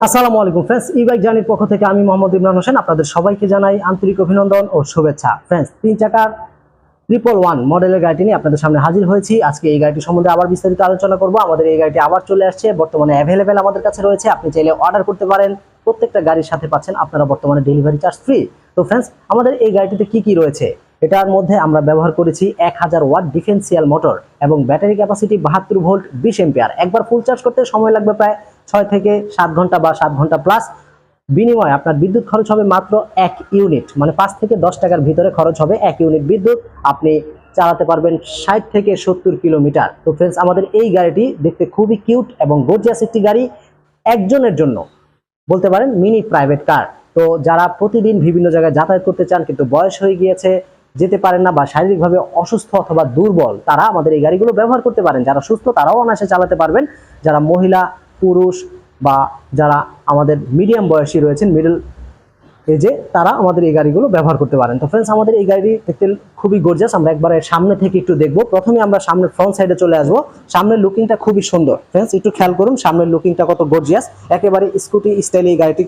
আসসালামু আলাইকুম ফ্রেন্ডস ই বাইক জার্নির পক্ষ থেকে আমি মোহাম্মদ ইমরান হোসেন আপনাদের সবাইকে জানাই আন্তরিক অভিনন্দন ও শুভেচ্ছা। ফ্রেন্ডস, তিন চাকার ট্রিপল ওয়ান মডেলের গাড়িটি নিয়ে আপনাদের সামনে হাজির হয়েছি। আজকে এই গাড়িটি সম্বন্ধে আবার বিস্তারিত আলোচনা করব। আমাদের এই গাড়িটি আবার চলে আসছে, বর্তমানে অ্যাভেলেবেল আমাদের কাছে রয়েছে। আপনি চাইলে অর্ডার করতে পারেন, প্রত্যেকটা গাড়ির সাথে পাচ্ছেন, আপনারা বর্তমানে ডেলিভারি চার্জ ফ্রি তো ফ্রেন্ডস, আমাদের এই গাড়িটিতে কি কি রয়েছে? এটার মধ্যে আমরা ব্যবহার করেছি এক হাজার ওয়াট ডিফেন্সিয়াল মোটর এবং ব্যাটারি ক্যাপাসিটি বাহাত্তর ভোল্ট বিশ এম্পিয়ার একবার ফুল চার্জ করতে সময় লাগবে প্রায় ছয় থেকে সাত ঘণ্টা বা সাত ঘণ্টা প্লাস বিনিময়ে আপনার বিদ্যুৎ খরচ হবে মাত্র এক ইউনিট মানে পাঁচ থেকে দশ টাকার ভিতরে খরচ হবে এক ইউনিট বিদ্যুৎ। আপনি চালাতে পারবেন ষাট থেকে সত্তর কিলোমিটার। তো ফ্রেন্ডস আমাদের এই গাড়িটি দেখতে খুবই কিউট এবং গর্জিয়াস একটি গাড়ি, একজনের জন্য। বলতে পারেন মিনি প্রাইভেট কার তো যারা প্রতিদিন বিভিন্ন জায়গায় যাতায়াত করতে চান, কিন্তু বয়স হয়ে গিয়েছে, যেতে পারেন না বা শারীরিকভাবে অসুস্থ অথবা দুর্বল, তারা আমাদের এই গাড়িগুলো ব্যবহার করতে পারেন। যারা সুস্থ, তারাও অনায়াসে চালাতে পারবেন। যারা মহিলা পুরুষ বা যারা আমাদের মিডিয়াম বয়সী রয়েছেন মিডল এজে তারা আমাদের এই গাড়িগুলো ব্যবহার করতে পারেন। তো ফ্রেন্ডস আমাদের এই গাড়ি দেখতে খুবই গর্জাস আমরা একবারে সামনে থেকে একটু দেখব। প্রথমে আমরা সামনের ফ্রন্ট সাইডে চলে আসব। সামনের লুকিংটা খুবই সুন্দর। ফ্রেন্ডস একটু খেয়াল করুন, সামনের লুকিংটা কত গর্জিয়াস একেবারে স্কুটি স্টাইলে এই গাড়িটি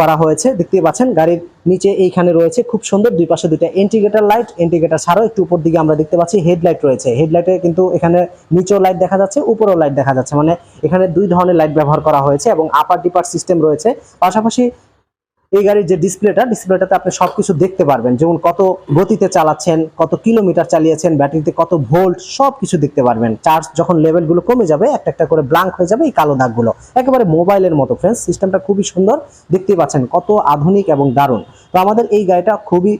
করা হয়েছে। দেখতে পাচ্ছেন, গাড়ির নিচে এইখানে রয়েছে খুব সুন্দর দুই পাশে দুইটা ইন্টিগ্রেটার লাইট ইন্টিগ্রেটার ছাড়াও একটু উপর দিকে আমরা দেখতে পাচ্ছি হেডলাইট রয়েছে। হেডলাইটে কিন্তু এখানে নিচেও লাইট দেখা যাচ্ছে, উপরেও লাইট দেখা যাচ্ছে। মানে এখানে দুই ধরনের লাইট ব্যবহার করা হয়েছে এবং আপার ডিপার সিস্টেম রয়েছে। পাশাপাশি এই গাড়ির যে ডিসপ্লেটা, ডিসপ্লেটাতে আপনি সবকিছু দেখতে পারবেন। যেমন কত গতিতে চালাচ্ছেন, কত কিলোমিটার চালিয়েছেন, ব্যাটারিতে কত ভোল্ট, সবকিছু দেখতে পারবেন। চার্জ যখন লেভেলগুলো কমে যাবে, একটা একটা করে ব্লাঙ্ক হয়ে যাবে এই কালো দাগগুলো। একেবারে মোবাইলের মতো ফ্রেন্ডস সিস্টেমটা খুবই সুন্দর। দেখতেই পাচ্ছেন কত আধুনিক এবং দারুণ। তো আমাদের এই গাড়িটা খুবই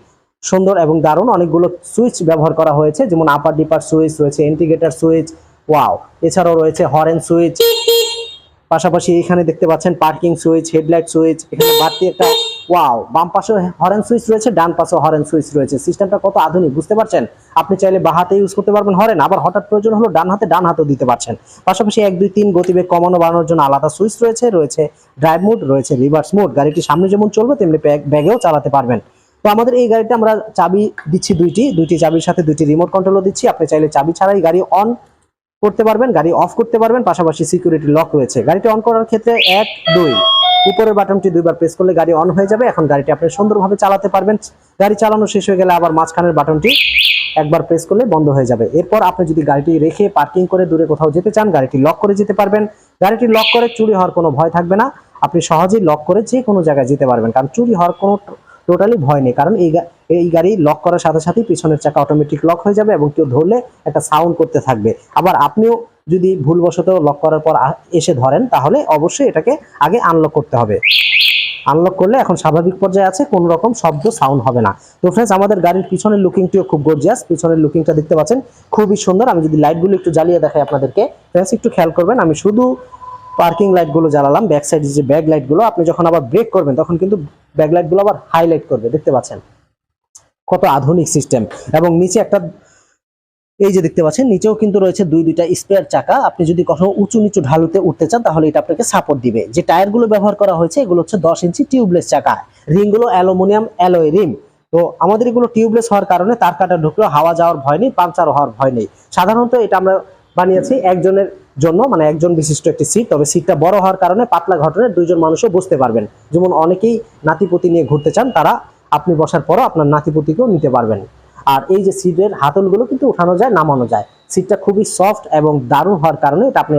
সুন্দর এবং দারুণ। অনেকগুলো সুইচ ব্যবহার করা হয়েছে, যেমন আপার ডিপার সুইচ রয়েছে ইন্টিগ্রেটার সুইচ ওয়াও এছাড়াও রয়েছে হরেন সুইচ পাশাপাশি এখানে দেখতে পাচ্ছেন পার্কিং সুইচ, হেডলাইট সুইচ, এখানে বাড়তি একটা, ওয়াও, বাম পাশে হরেন সুইচ রয়েছে, ডান পাশে হরেন সুইচ রয়েছে। সিস্টেমটা কত আধুনিক, বুঝতে পারছেন? আপনি চাইলে বা হাতে ইউজ করতে পারবেন হরেন, আবার হঠাৎ প্রয়োজন হলো ডান হাতে ডান হাতেও দিতে পারছেন। পাশাপাশি এক, দুই, তিন গতিবেগ কমানো বাড়ানোর জন্য আলাদা সুইচ রয়েছে রয়েছে ড্রাইভ মোড রয়েছে রিভার্স মোড গাড়িটি সামনে যেমন চলবে, তেমনি ব্যাগেও চালাতে পারবেন। তো আমাদের এই গাড়িতে আমরা চাবি দিচ্ছি দুইটি দুইটি চাবির সাথে দুইটি রিমোট কন্ট্রোলও দিচ্ছি। আপনি চাইলে চাবি ছাড়াই গাড়ি অন করতে পারবেন, গাড়ি অফ করতে পারবেন, পাশাপাশি সিকিউরিটি লক রয়েছে। গাড়িটি অন করার ক্ষেত্রে এক, দুই, উপরের বাটনটি দুইবার প্রেস করলে গাড়ি অন হয়ে যাবে। এখন গাড়িটি আপনি সুন্দরভাবে চালাতে পারবেন। গাড়ি চালানো শেষ হয়ে গেলে আবার মাঝখানের বাটনটি একবার প্রেস করলে বন্ধ হয়ে যাবে। এরপর আপনি যদি গাড়িটি রেখে পার্কিং করে দূরে কোথাও যেতে চান, গাড়িটি লক করে যেতে পারবেন। গাড়িটি লক করে চুরি হওয়ার কোনো ভয় থাকবে না। আপনি সহজেই লক করে যে কোনো জায়গায় যেতে পারবেন। কারণ চুরি হওয়ার কোনো টোটালি ভয় নেই। কারণ এই এই গাড়ি লক করার সাথে সাথেই পিছনের চাকা অটোমেটিক লক হয়ে যাবে এবং কেউ ধরলে একটা সাউন্ড করতে থাকবে। আবার আপনিও যদি ভুলবশত লক করার পর এসে ধরেন, তাহলে অবশ্যই এটাকে আগে আনলক করতে হবে। আনলক করলে এখন স্বাভাবিক পর্যায়ে আছে, কোনো রকম শব্দ সাউন্ড হবে না। তো ফ্রেন্ডস আমাদের গাড়ির পিছনের লুকিংটিও খুব গর্জিয়াস পিছনের লুকিংটা দেখতে পাচ্ছেন, খুবই সুন্দর। আমি যদি লাইটগুলো একটু জ্বালিয়ে দেখাই আপনাদেরকে। ফ্রেন্ডস একটু খেয়াল করবেন, আমি শুধু পার্কিং লাইটগুলো জ্বালালাম ব্যাক সাইডে যে ব্যাক লাইটগুলো, আপনি যখন আবার ব্রেক করবেন, তখন কিন্তু ব্যাক লাইটগুলো আবার হাইলাইট করবে, দেখতে পাচ্ছেন? কত আধুনিক সিস্টেম এবং নিচে একটা, এই যে দেখতে পাচ্ছেন, নিচেও কিন্তু রয়েছে দুই, দুইটা স্পেয়ার চাকা। আপনি যদি কখনো উঁচু নিচু ঢালুতে উঠতে চান, তাহলে এটা আপনাকে সাপোর্ট দিবে। যে টায়ারগুলো ব্যবহার করা হয়েছে, এগুলো হচ্ছে দশ ইঞ্চি টিউবলেস চাকা। রিংগুলো অ্যালুমিনিয়াম অ্যালয় রিম। তো আমাদের এগুলো টিউবলেস হওয়ার কারণে তার কাটা ঢুকলেও হাওয়া যাওয়ার ভয় নেই, পাংচার হওয়ার ভয় নেই। সাধারণত এটা আমরা বানিয়েছি একজনের জন্য মানে একজন বিশিষ্ট একটি সিট তবে সিটটা বড় হওয়ার কারণে পাতলা ঘটনায় দুইজন মানুষও বসতে পারবেন। যেমন অনেকেই নাতিপতি নিয়ে ঘুরতে চান, তারা আপনি বসার পরও আপনার নাতিপতিকেও নিতে পারবেন। আর এই যে সিটের হাতলগুলো কিন্তু উঠানো যায়, নামানো যায়। সিটটা খুবই সফট এবং দারুণ হওয়ার কারণে এটা আপনি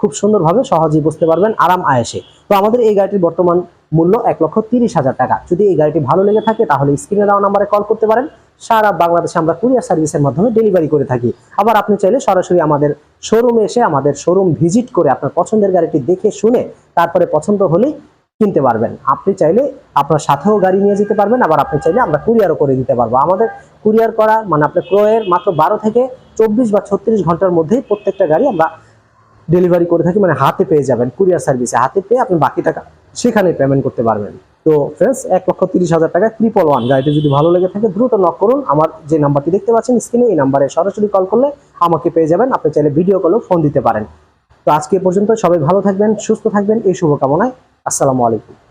খুব সুন্দরভাবে সহজেই বুঝতে পারবেন আরাম আয়েসে। তো আমাদের এই গাড়িটির বর্তমান মূল্য এক লক্ষ তিরিশ হাজার টাকা। যদি এই গাড়িটি ভালো লেগে থাকে, তাহলে স্ক্রিনে দেওয়া নাম্বারে কল করতে পারেন। সারা বাংলাদেশে আমরা কুরিয়ার সার্ভিসের মাধ্যমে ডেলিভারি করে থাকি। আবার আপনি চাইলে সরাসরি আমাদের শোরুমে এসে আমাদের শোরুম ভিজিট করে আপনার পছন্দের গাড়িটি দেখে শুনে তারপরে পছন্দ হলেই কিনতে পারবেন। আপনি চাইলে আপনার সাথেও গাড়ি নিয়ে যেতে পারবেন, আবার আপনি চাইলে আমরা কুরিয়ারও করে দিতে পারব। আমাদের কুরিয়ার করা মানে আপনার ক্রয়ের মাত্র বারো থেকে চব্বিশ বা ছত্রিশ ঘণ্টার মধ্যেই প্রত্যেকটা গাড়ি আমরা ডেলিভারি করে থাকি মানে হাতে পেয়ে যাবেন কুরিয়ার সার্ভিসে হাতে পেয়ে আপনি বাকি টাকা সেখানে পেমেন্ট করতে পারবেন। তো ফ্রেন্ডস এক লক্ষ তিরিশ হাজার টাকা ট্রিপল ওয়ান গাড়িটি যদি ভালো লেগে থাকে, দ্রুত নক করুন। আমার যে নাম্বারটি দেখতে পাচ্ছেন স্ক্রিনে এই নাম্বারে সরাসরি কল করলে আমাকে পেয়ে যাবেন। আপনি চাইলে ভিডিও কলেও ফোন দিতে পারেন। তো আজকে পর্যন্ত সবাই ভালো থাকবেন, সুস্থ থাকবেন, এই শুভকামনায়। আসসালামু আলাইকুম।